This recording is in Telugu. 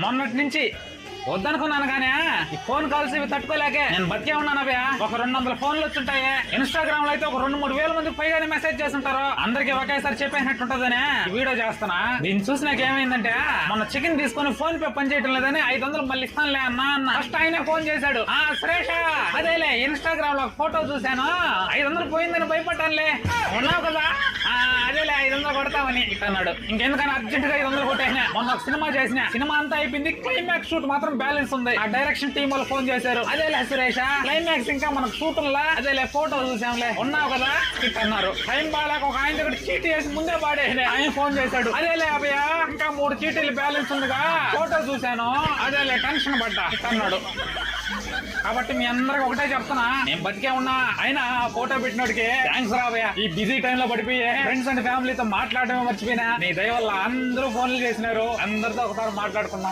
మొన్నటి నుంచి వద్దనుకున్నాను కానీ ఈ ఫోన్ కాల్స్ ఇవి తట్టుకోలేకే నేను బతికే ఉన్నాను అభయ ఒక రెండు వందల ఫోన్లు వచ్చుంటాయి. ఇన్స్టాగ్రామ్లో అయితే ఒక రెండు మూడు వేల మందికి పైగానే మెసేజ్ చేస్తుంటారు. అందరికి ఒకేసారి చెప్పేసినట్టు ఉంటదని వీడియో చేస్తున్నా. దీన్ని చూసి నాకు ఏమైందంటే మన చికెన్ తీసుకొని ఫోన్ పే పని చేయడం లేదని ఐదు వందలు మళ్ళీ ఇస్తానులే అన్నా అన్న. ఫస్ట్ ఆయనే ఫోన్ చేశాడు. ఆ సురేష అదేలే ఇన్స్టాగ్రామ్లో ఫోటో చూశాను. ఐదు వందలు పోయిందని భయపడ్డానులే. ఉన్నావు కదా? ఆ, అదేలే ఐదు వందలు కొడతామని అన్నాడు. ఇంకెందుకని అర్జెంట్గా ఐదు వందలు కొట్టాను మొన్న ఒక సినిమా చేసిన. సినిమా అంతా అయిపోయింది. క్లైమాక్స్ షూట్ మాత్రం బ్యాలెన్స్ ఉంది. ఆ డైరెక్షన్ టీం వాళ్ళు ఫోన్ చేశారు. అదేలే సురేష. క్లైమాక్స్ ఇంకా మనకు షూట్ ఉందా అదేలే ఫోటో చూసాంలే. ఉన్నావు కదా? ఇట్ అన్నారు. టైం బాగాలేక ఒక ఆయన దగ్గర చీటీ వేసి ముందే పాడేసిన ఆయన ఫోన్ చేశాడు. అదేలే అభయ ఇంకా మూడు చీటీలు బ్యాలెన్స్ ఉందిగా. ఫోటో చూశాను. అదేలే టెన్షన్ పడ్డా. అన్నాడు. కాబట్టి మీ అందరికి ఒకటే చెప్తున్నా. నేను బతికే ఉన్నా. అయినా ఫోటో పెట్టినోడికి థ్యాంక్స్ రావయ్య ఈ బిజీ టైంలో పడిపోయి ఫ్రెండ్స్ అండ్ ఫ్యామిలీతో మాట్లాడడమే మర్చిపోయినా. నీ దయ వల్ల అందరూ ఫోన్లు చేసినారు. అందరితో ఒకసారి మాట్లాడుకున్నాం